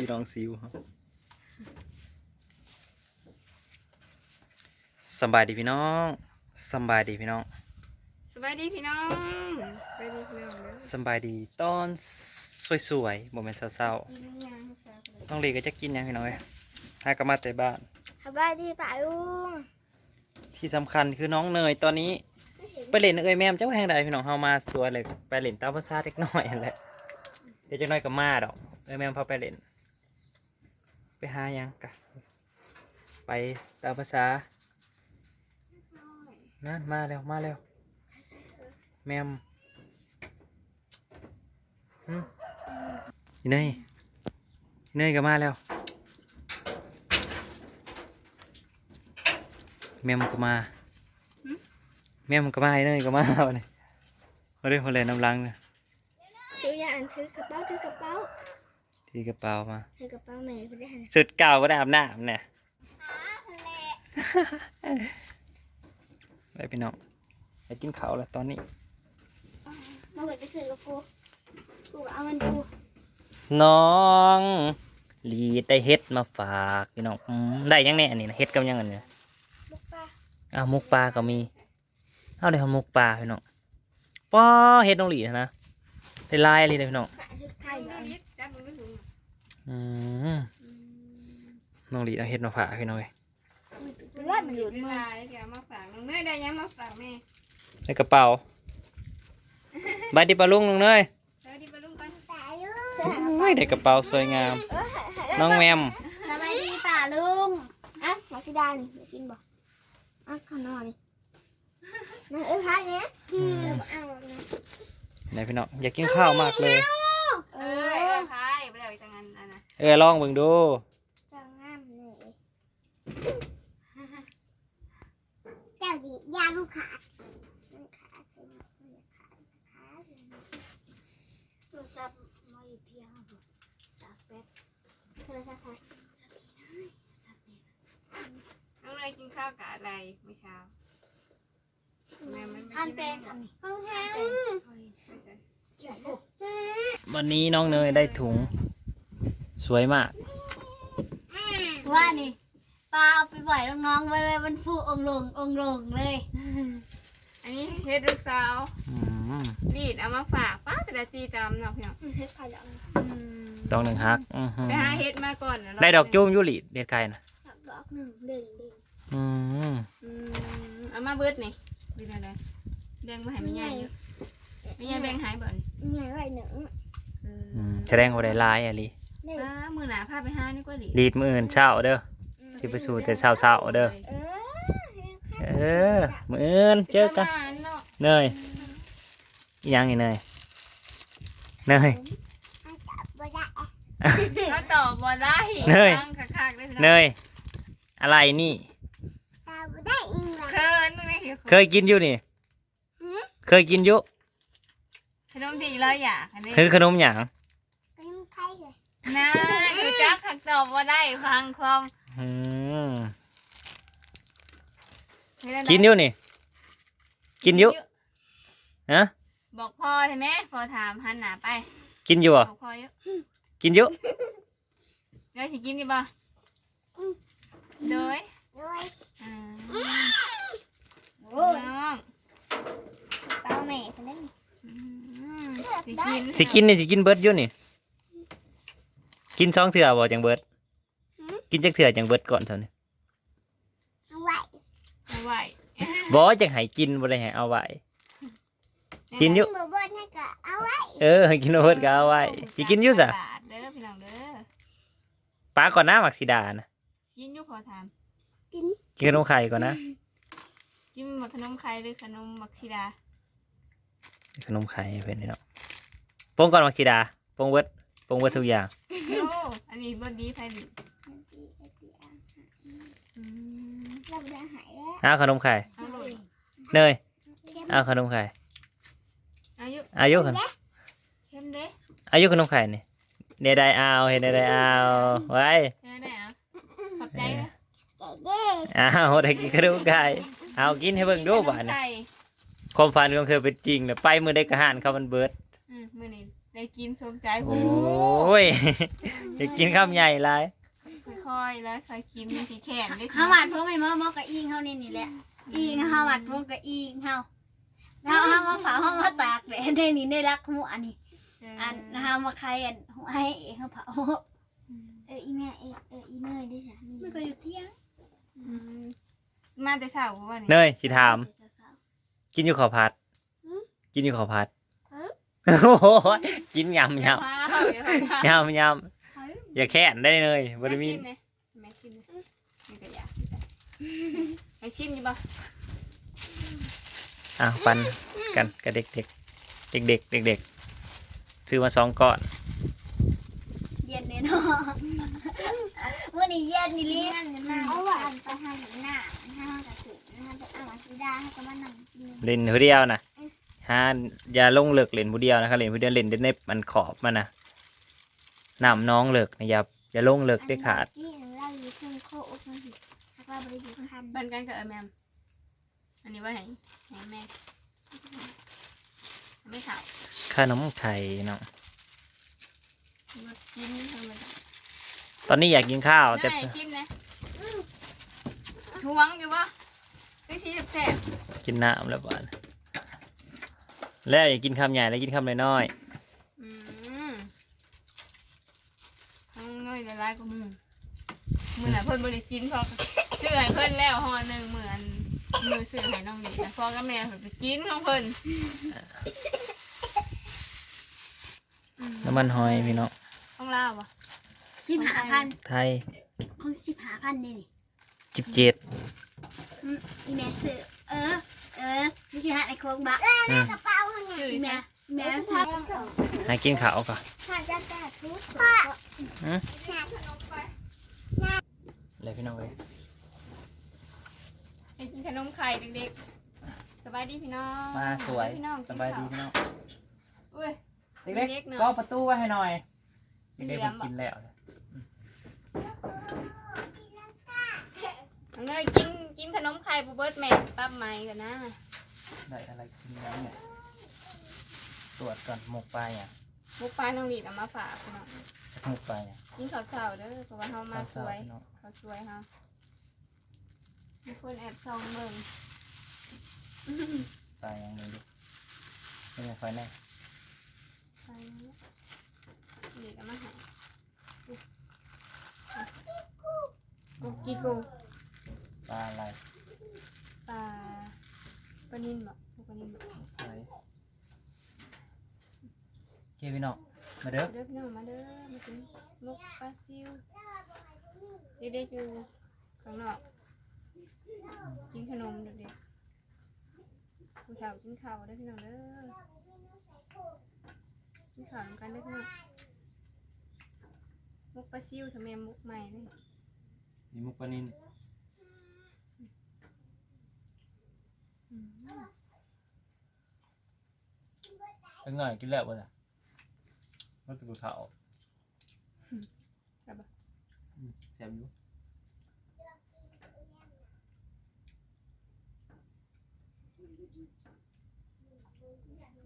พี่น้องซิวครับสำบายดีพี่น้องสำบายดีพี่น้องสบายดีพี่น้องสบายดีพี่น้องเด้อสำบายดีตอนสวยๆโมเมนต์เศร้ากินยังแซ่บเลยๆต้องเรียก็จะกินหยังพี่น้องเอ้ยหากลับมาแต่บ้าน สบายดีป่าลุงที่สำคัญคือน้องเนยตอนนี้ ไปเล่นเอ้ยแม่มเจ้าแห่งใดพี่น้องเฮามาสวยเลย ไปเล่นตามภาษาเด็กน้อยนั่นแหละเดี๋ยวจักหน้อยก็มาดอกเอ้ยแม่มพาไปเล่น ไปหาหยังกะไปตามภาษานั่นมาแล้วมาแล้ว แม่มหึอีเนยอีเนยก็มาแล้ว แม่มก็มาแม่มันก็มาไอ้เนยก็มาวันนี้มาเรื่องคนเล่นน้ำลังเนี่ยถืออย่างถือกระเป๋าถือกระเป๋า ที่กระเป๋ามาถือกระเป๋าแม่ไปได้หันสุดเก่าก็ได้อาบน้ำเนี่ยไปพี่น้องไปกินข้าวแล้วตอนนี้มาเปิดไปถือกับกูกูเอามันดูน้องลีดได้เฮ็ดมาฝากพี่น้องอืมได้ยังเนี่ยอันนี้นะเฮ็ดกับยังอันเนี่ยลูกป้าอ้าวมุกปลาก็มีเอาได้ทำมุกปลาพี่น้องป้อเฮ็ดน้องหลีนะได้ลายอะไรเลยพี่น้องขาถือไข่ไข่เหรอนิดจับมือไม่ถึง อืมน้องหลีเอาเฮ็ดมาฝากพี่น้องเอ้ยเลือดมันหลุดเวมือ ลาเดี๋ยวมาฝากน้องเนยได้ยังมาฝากแม่ในกระเป๋าบายดีปลาลุงลุงเนยสวัสดีปะลุงก่อนป่าลุงโอ้ยได้กระเป๋าสวยงาม น้องแมมสบายดีป่าลุงอะมาสิดานี่อยากกินบ่อะขอนอนนี่มาเอ้ยพายเนี้ยอืมเอาเลยไหนพี่น้องอยากกินข้าวมากเลย เออลองเบิ่งดูจังงามเลยเจ้าดิยาลูกขาดลูกขาดเป็นลูกขาดขาดโทรศัพท์มาอยู่ที่ห้องสักแป๊บโทรศัพท์ใครน้องเนยกินข้าวกับอะไรเมื่อเช้าแม่มันไม่อันกินเป็แม่นไม่ห้องแท้ใช่วันนี้น้องเนยได้ถุง สวยมาก ว่านี่ปลาเอาไปปล่อยน้องๆไว้เลยมันฟูองลงองลงเลย อันนี้เฮ็ดลูกสาวอืมรีดเอามาฝากป้าแต่ละจีตามเนาะพี่น้องเฮ็ดไข่ดองอืมดอกหนึ่งฮักอื้อหือไปหาเฮ็ดมาก่อนเยวเราได้ดอกจุ้มยุลิเด็ดไก่นะดอกหนึ่งเด่งเด่งอืมอืมเอามาเบิดนี่เป็นอะไรแบ่งมาให้แม่ใหญ่อยู่แม่ใหญ่แบ่งใหายบ่นี่ใหญ่ไว้หนึ่งเอออืมแสดงว่าได้ลายอะลี นี่ป้ามือหนาพาไปหานี่ก็ดีรีดมืออื่นเช้าเด้อที่ไปสู่แต่เช้าเช้าๆเด้อเออเออมืออื่นเจอกันประมาณเนาะเนยอีหยังนี่เนยเนยบ่ได้แล้วตอบบ่ได้เนยฟังคักๆได้พี่เนน้องยอะไรนี่ตาบ่ได้อิงหรอเคินมึงไงหิวเคยกินอยู่นี่ เคยกินอยู่ขนมที่เราอยากอันนี้คือขนมหยังก็ยังไข่เลย นะคือจักคักตอบบ่ได้ฟังความอืมเฮ็ดอะไรกินอยู่นี่ กินอยู่ฮะบอกพ่อใช่ไหมพ่อถามหันหน้าไป กินอยู่บอะอกพ่ออยู่กินอยู่เดี๋ยวสิกินดีบ่โดยด้วยอ่าโอ้ยน้องเตาแม่คนนั้นอืมสิกินสิกินนี่สิกินเบิดอยู่นี่ กินสองเถื่อบ่จังเบิดกินจักเถื่อจังเบิดก่อนเท่านี้เอาไว้เอาไว้บ่จังให้กินบ่ได้ให้เอาไว้ กินอยู่ บ่บ่นั่นก็เอาไว้เออให้กินเอาเบิดก็เอาไว้สิกินอยู่ซะบาทเด้อพี่น้องเด้อปลาก่อนหน้ามักสิดานะกินอยู่พอถามกินกินขนมไข่ก่อนนะกินหมักขนมไข่หรือขนมมักชิดาขนมไข่เป็นนี่เนาะปรุงก่อนมักสิดาปรุงเบิด ปรุงเบิดทุกอย่าง โอ้อันนี้บดีไผ่ดิอืมเราบ่ได้หายแล้วเอาขนมไข่ เอาโหลดเนย เอาขนมไข่ อายุอายุขนเข้มเด้อายุขนมไข่นี่เนได้เอาเห็นได้เอาไว้เด้ได้อะขอบใจนะเด้เอาได้กินขนมไข่เอากินให้เบิ่งดูบ้านไข่ความฝันของเธอเป็นจริงเนี่ยไปมือได้กระหานเขามันเบิด อืมมื้อนี้ ได้ได้กินสมใจโอ้ยจะกินข้ามใหญ่ไรค่อยๆแล้วค่อยกินมันสีแข็งได้เฮาวัดพวกไม่มอมอกับอิงเฮานี่นี่แหละอิงเฮาวัดพวกกับอิงเฮาเฮาเฮามาฝาเฮามาตากแดดได้นี่ได้รักหมู่อันนี้ อันเฮามาใครอันให้เองเฮาเผาเอออีแม่เออเอออีเนยด้วยจ้ะมันก็อยู่เที่ยงอืมมาแต่เช้าว่าเนนี่ยสิถาม กินอยู่ข้าวผัด กินอยู่ข้าวผัดเอ้า โอ้โหกินยำยอย่าพาเข้าอย่าพาเข้ายำยำอย่าแค่นได้เลยบริมีแม่ชิมเลยแม่ชิมเลยนี่ก็อยากแม่ชิมอยู่บ่อะปันกันกับเด็กเด็กเด็กเด็กเด็กเด็กๆซื้อมาสองก้อนเย็นแน่นอนวันนี้เย็นนี่ลิเอาหวานไปให้หน้าห้ากระสุนห้าจะเอาสีดาให้กับมันนำกินเล่นผู้เดียวนะ ฮะอย่าลงเลิกเล่นผู้เดียวนะครับเล่นผู้เดียวเล่นได้ในมันขอบมันนะน้ำน้องเลิกนะอย่าอย่าลงเลิกได้ขาดนี่เราอยู่เครื่องโคกมันสิถ้าเราบริอยู่คันบ้านกันกับเออแมมอันนี้ว่าให้ให้แม่ไม่ข่าวขนมไข่เนาะมากินทำไมตอนนี้อยากกินข้าวแต่ได้ชิมนะทวงอยู่บ่ได้ชิมแซ่บกินน้ำแล้วบ้าน แล้วอยากกินคำใหญ่แล้วกินคำน้อยๆอืมทั้งน้อยละลายก็มือมือน่ะเพิ่นบ่ได้กินพอซื้อให้เพิ่นแล้วห่อหนึ่งเหมือนมือซื้อให้น้องนี่นะพ่อกับแม่เพิ่นไปกินของเพิ่นอืมน้ำมันหอยพี่น้องของลาวบ่สิบหาพันไทยของสิบหาพันนี่นี่จิบเจ็ดอีแม่ซื้อเออ เออนี่คือหาในโค้งบะอืมกระเป๋าไงซื้ออีใช่แม่แม่ซื้อให้กินข้าวก่อนถ้าจะแก้ทุกข์เลยพี่น้องเลยไปกินขนมไข่เด็กๆ สบายดีพี่น้องมาสวยพี่น้องสบายดีพี่น้องอุ้ย เด็กเล็กเนอะๆก็ประตูไว้ให้หน่อยเหลี่เด็กยๆมมันกินแล้วนะน้องเนยกิน กินขนมไข่ปูเบิร์ตแม่ปั๊บใหม่กันนะได้อะไรกินแล้วเนี่ยตรวจก่อนหมกปลาอะบุกปลาน้องหลีดเอามาฝากพี่น้องหมกปลาอะกินข้าวเช้าเด้อเพราะว่าเฮามาสวยพี่น้องข้าวสวยเฮามีคนแอบส่องเบิ่งปลาอย่างนี้ดิเป็นไงไฟแน่ไปหลีดเอามาให้กุกจิกู ปลาอะไรปลาปลานินบ่ปลานินบ่สวยโอเคพี่น้องมาเด้อ เด้อพี่น้องมาเด้อมากินมุกปลาซิวเด็กๆอยู่ข้างนอกกินขนมเด็กๆผู้สาวกินข้าวเด้อพี่น้องเด้อกินข้าวนำกันเด้อพี่น้องมุกปลาซิวสมัยมุกใหม่เลยมีมุกปลานิน อืม เป็นไงกินแล้วป่ะจ๊ะรู้สึกขาวครับบ่อืมแซ่บอยู่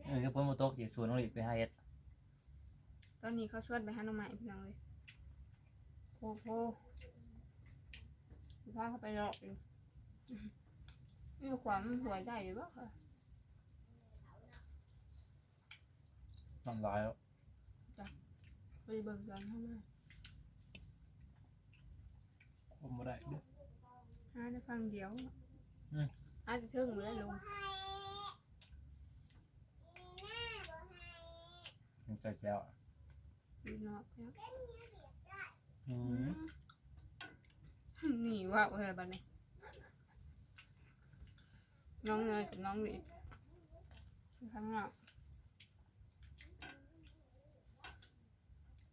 เออก็เพิ่นมาโต๊ะเกี่ยวชวนน้องหลีกไปให้เอ็ดตอนนี้เขาชวนไปหาหน่อไม้พี่น้องเลยโอ้โหพาเขาไปหลอกอยู่ นี่ความหัวใจหรือเปล่าคะน้ำลายแล้วไปเบิ่งกันเข้ามาผมบ่ได้เด้อหาได้ฟังเดียวอืม อาจจะถึงแล้วลงมันใจแล้วอะดูนอกแล้วอืม หนีว่าเออบัดนี้ น้องเนยกับน้องหลีอยู่ข้างนอก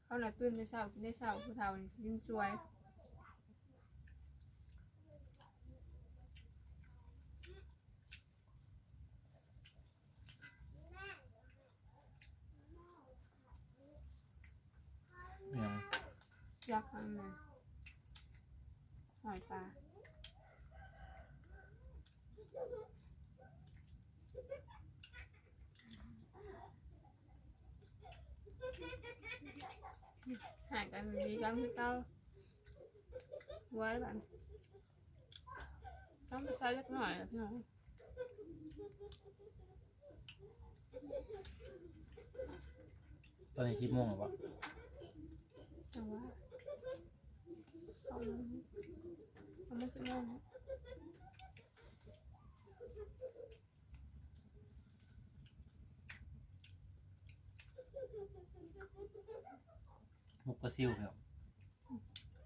เขาหน่ะตื่นได้เช้ากินได้เช้าผู้เฒ่านี่ยิ่งสวยเนี่ยยักษ์ข้างในหอยปลา หายกันดีจังคือเก้าไว้แบบต้องไปใช้เล็กหน่อยอะพี่น้องตอนนี้ชิบโมงหรอวะจังหวะเอามาเอามาขึ้นมา กกระซิวครับ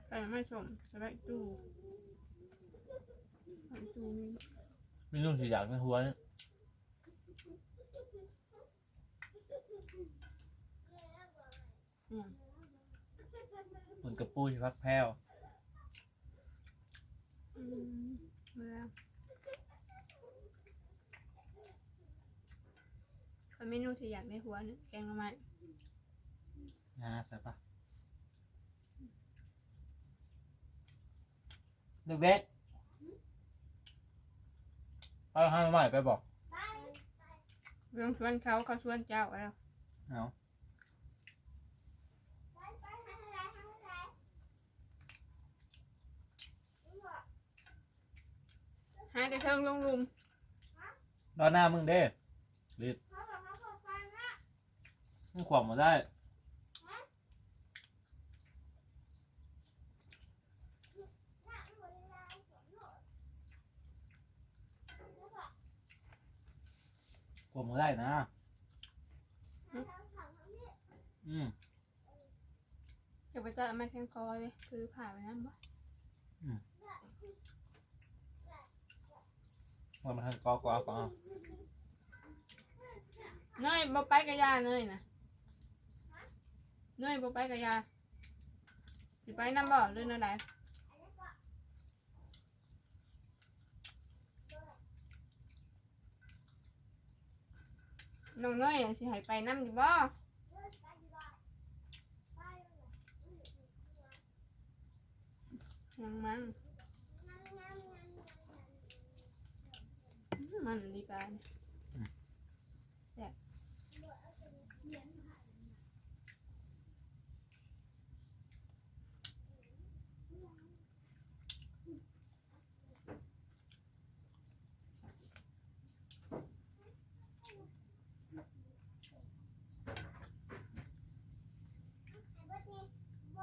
ไปไม่ชมจะได้ตู้ไปตู้นี้ไม่รู้สิอยากไม่หัวเนี่ยอืมบนกระปูชิพักแพ้วอืมเมื่อเป็นเมนูที่อยากได้หัวเนี่ยแกงหน่อไม้นะใส่ปะ ด็กเด็กไปห้างใหม่ไปบอกเรื่องชวนเขาเขาชวนเจ้าแล้วเอาหายแต่เทิงลงลุมรอหน้ามึงเด้รีดมึงขวางมาได้ ขวางมาได้นะ อืมจะไปเจอไม่แข้งคอเลยคือผ่าไปนั่นบ่ว่ามันทางกอกอกอเนยบ่ไปกะยาเนยนะเนยบ่ไปกะยาสิไปน้ำบ่หรือนั่นใดน้ น้องน้อยสิใหายไปน้ำดีบ่ยังมั้งมันดีป่ซ่บ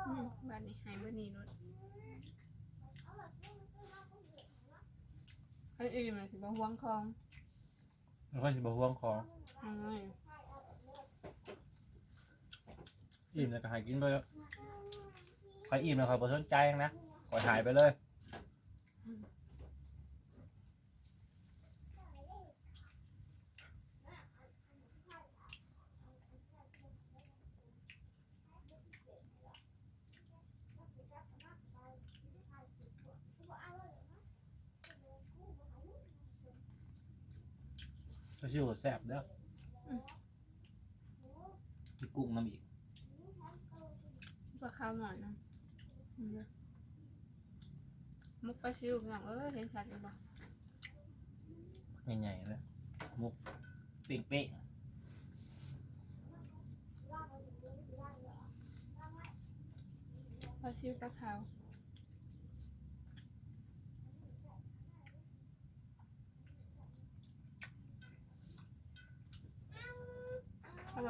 อืมบ้านนี้หายเมื่อนี้รถ อันอื่นมันสิบ่ห่วงคลองแล้วก็จะบห่วงของเอ้ยอิ่มแล้วก็หายกินไปแล้วใครอิ่มแล้วคอยบสนใจนะคอยหายไปเลย ก็ชื่อว่าแซ่บเด้ออมีกุ้งน้ำอีกปลาข้าวหน่อยนะอืมเด้อมุกปลาซิวอย่างเออเห็นชัดเลยบ่ใหญ่ๆเลยมุกเป๊ะเป๊ะปลาซิวปลาขาว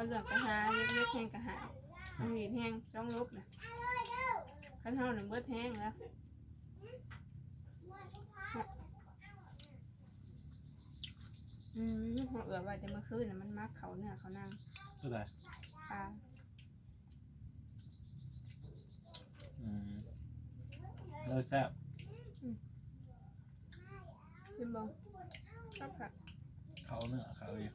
ถ้าว่าเลือกกะหาเล็กๆแห้งกะหาอันนี้แห้งต้องลบนะขั้นเท่าหนึ่งเบิดแห้งแล้วอืมหัวเอือว่าจะมาคืนน่ะมันมักเขาเนี่ยเขานั่งเท่าไหร่ปลาอืมแล้วแซ่บขึ้นบงชอบผักเขาเนื้อเขาอีก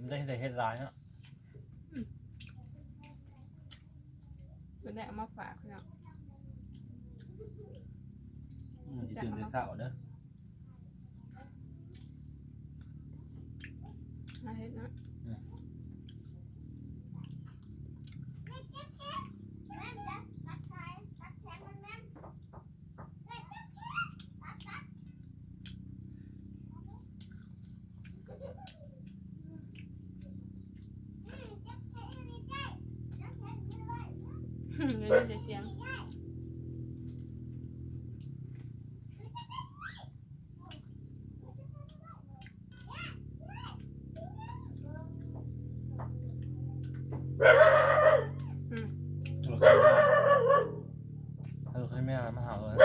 มันได้แต่เฮ็ดร้ายเนาะเป็นได้เอามาฝากเนาะ อืมสิตื่นแต่เช้าเด้อ เงินเสียเสียงเออเคยไม่เอามาหาเลย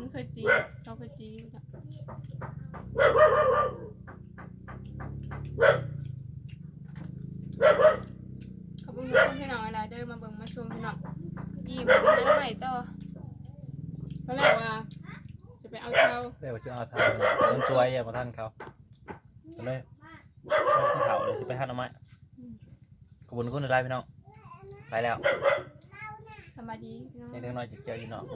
มันเคยตีเราเคยตีอยู่จ้ะขอบคุณทุกคนพี่น้องอะไรเด้อมาเบิ่งมาชมพี่น้องยิ้มไปหาใหม่ต่อเขาเรียกว่า จะไปเอาเท้า เดี๋ยว จะเอาทานต้นช่วยอย่ามาท่านเขาก็เลยเอาเขาเลยจะไปท่านเอาไม้ขอบคุณคุณอะไรพี่น้องไปแล้วสบายดีพี่น้อง ยังเล็กน้อยจะเกี่ยวอยู่เนาะส